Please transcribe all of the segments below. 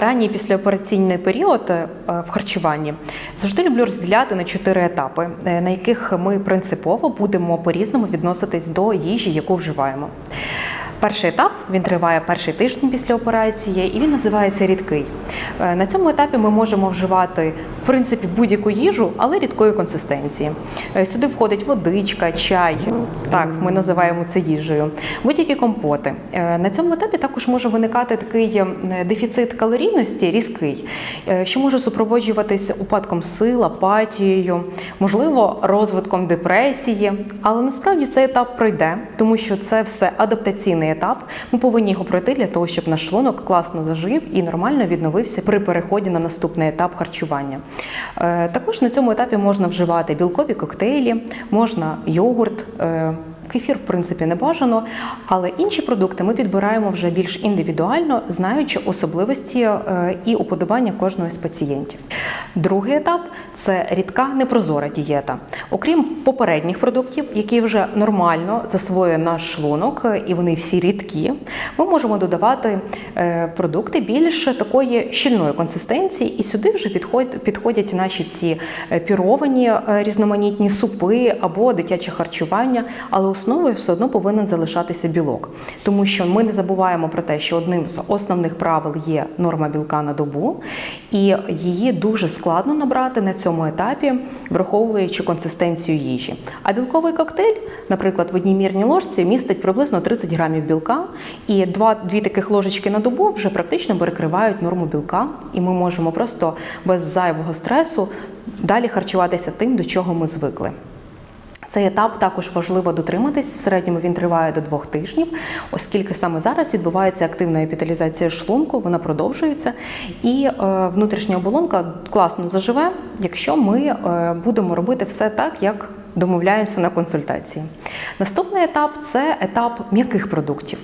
ранній післяопераційний період е, в харчуванні завжди люблю розділяти на чотири етапи, е, на яких ми принципово будемо по-різному відноситись до їжі, яку вживаємо. Перший етап він триває перший тиждень після операції, і він називається рідкий. Е, На цьому етапі ми можемо вживати в принципі будь-яку їжу, але рідкої консистенції. Е, Сюди входить водичка, чай. Так, ми називаємо це їжею, будь-які компоти. Е, На цьому етапі також може виникати такий е, дефіцит калорійності різкий, що може супроводжуватися упадком сил, апатією, можливо, розвитком депресії. Але насправді цей етап пройде, тому що це все адаптаційний етап. Ми повинні його пройти для того, щоб наш шлунок класно зажив і нормально відновився при переході на наступний етап харчування. Е, Також на цьому етапі можна вживати білкові коктейлі, можна йогурт. Кефір, в принципі, не бажано, але інші продукти ми підбираємо вже більш індивідуально, знаючи особливості е, і уподобання кожного з пацієнтів. Другий етап це рідка непрозора дієта. Окрім попередніх продуктів, які вже нормально засвоює наш шлунок, е, і вони всі рідкі, ми можемо додавати е, продукти більш такої щільної консистенції, і сюди вже підходять, наші всі піровані різноманітні супи або дитяче харчування, але основою все одно повинен залишатися білок, тому що ми не забуваємо про те, що одним з основних правил є норма білка на добу, і її дуже складно набрати на цьому етапі, враховуючи консистенцію їжі. А білковий коктейль, наприклад, в одній мірній ложці містить приблизно 30 грамів білка, і два, дві таких ложечки на добу вже практично перекривають норму білка, і ми можемо просто без зайвого стресу далі харчуватися тим, до чого ми звикли. Цей етап також важливо дотриматись. В середньому він триває до двох тижнів, оскільки саме зараз відбувається активна епіталізація шлунку, вона продовжується, і е, внутрішня оболонка класно заживе, якщо ми е, будемо робити все так, як домовляємося на консультації. Наступний етап це етап м'яких продуктів.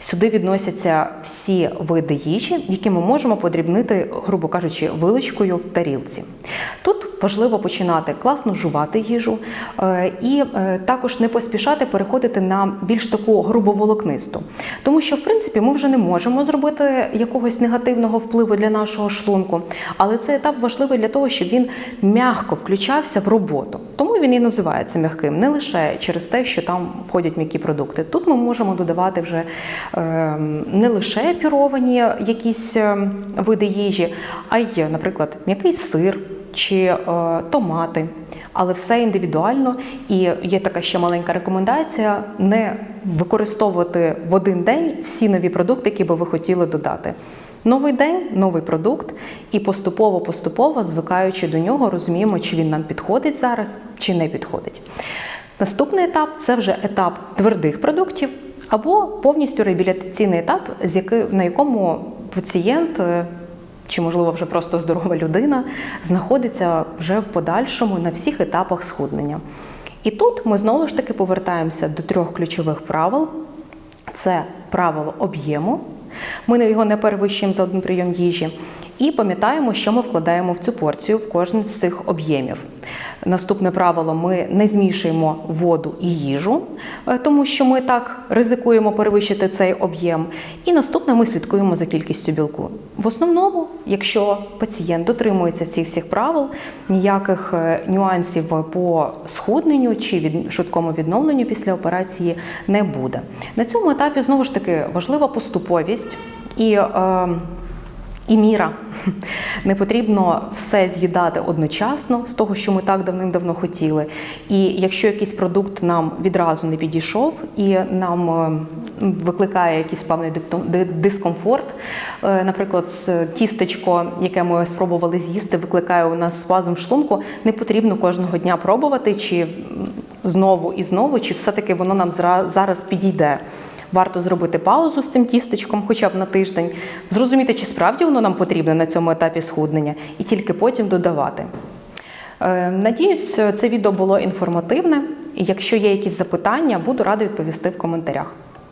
Сюди відносяться всі види їжі, які ми можемо подрібнити, грубо кажучи, виличкою в тарілці. Тут важливо починати класно жувати їжу е, і е, також не поспішати переходити на більш таку грубоволокнисту. Тому що, в принципі, ми вже не можемо зробити якогось негативного впливу для нашого шлунку, але цей етап важливий для того, щоб він м'яко включався в роботу. Тому він і називається м'яким, не лише через те, що там входять м'які продукти. Тут ми можемо додавати вже е, не лише піровані якісь е, види їжі, а й, наприклад, м'який сир чи е, томати, але все індивідуально. І є така ще маленька рекомендація: не використовувати в один день всі нові продукти, які би ви хотіли додати. Новий день, новий продукт, і поступово-поступово, звикаючи до нього, розуміємо, чи він нам підходить зараз, чи не підходить. Наступний етап це вже етап твердих продуктів або повністю реабілітаційний етап, на якому пацієнт е, чи, можливо, вже просто здорова людина знаходиться вже в подальшому на всіх етапах схуднення. І тут ми знову ж таки повертаємося до трьох ключових правил: це правило об'єму. Ми його не перевищуємо за один прийом їжі. І пам'ятаємо, що ми вкладаємо в цю порцію в кожен з цих об'ємів. Наступне правило: ми не змішуємо воду і їжу, е, тому що ми так ризикуємо перевищити цей об'єм. І наступне ми слідкуємо за кількістю білку. В основному, якщо пацієнт дотримується цих всіх правил, ніяких е, нюансів по схудненню чи від швидкому відновленню після операції не буде. На цьому етапі знову ж таки важлива поступовість і. Е, і міра. Не потрібно все з'їдати одночасно з того, що ми так давним-давно хотіли. І якщо якийсь продукт нам відразу не підійшов і нам е, викликає якийсь певний дискомфорт, е, наприклад, тістечко, яке ми спробували з'їсти, викликає у нас спазм шлунку, не потрібно кожного дня пробувати, чи знову і знову, чи все-таки воно нам зараз підійде. Варто зробити паузу з цим тістечком, хоча б на тиждень, зрозуміти, чи справді воно нам потрібно на цьому етапі схуднення, і тільки потім додавати. Е, Надіюсь, це відео було інформативне. Якщо є якісь запитання, буду рада відповісти в коментарях.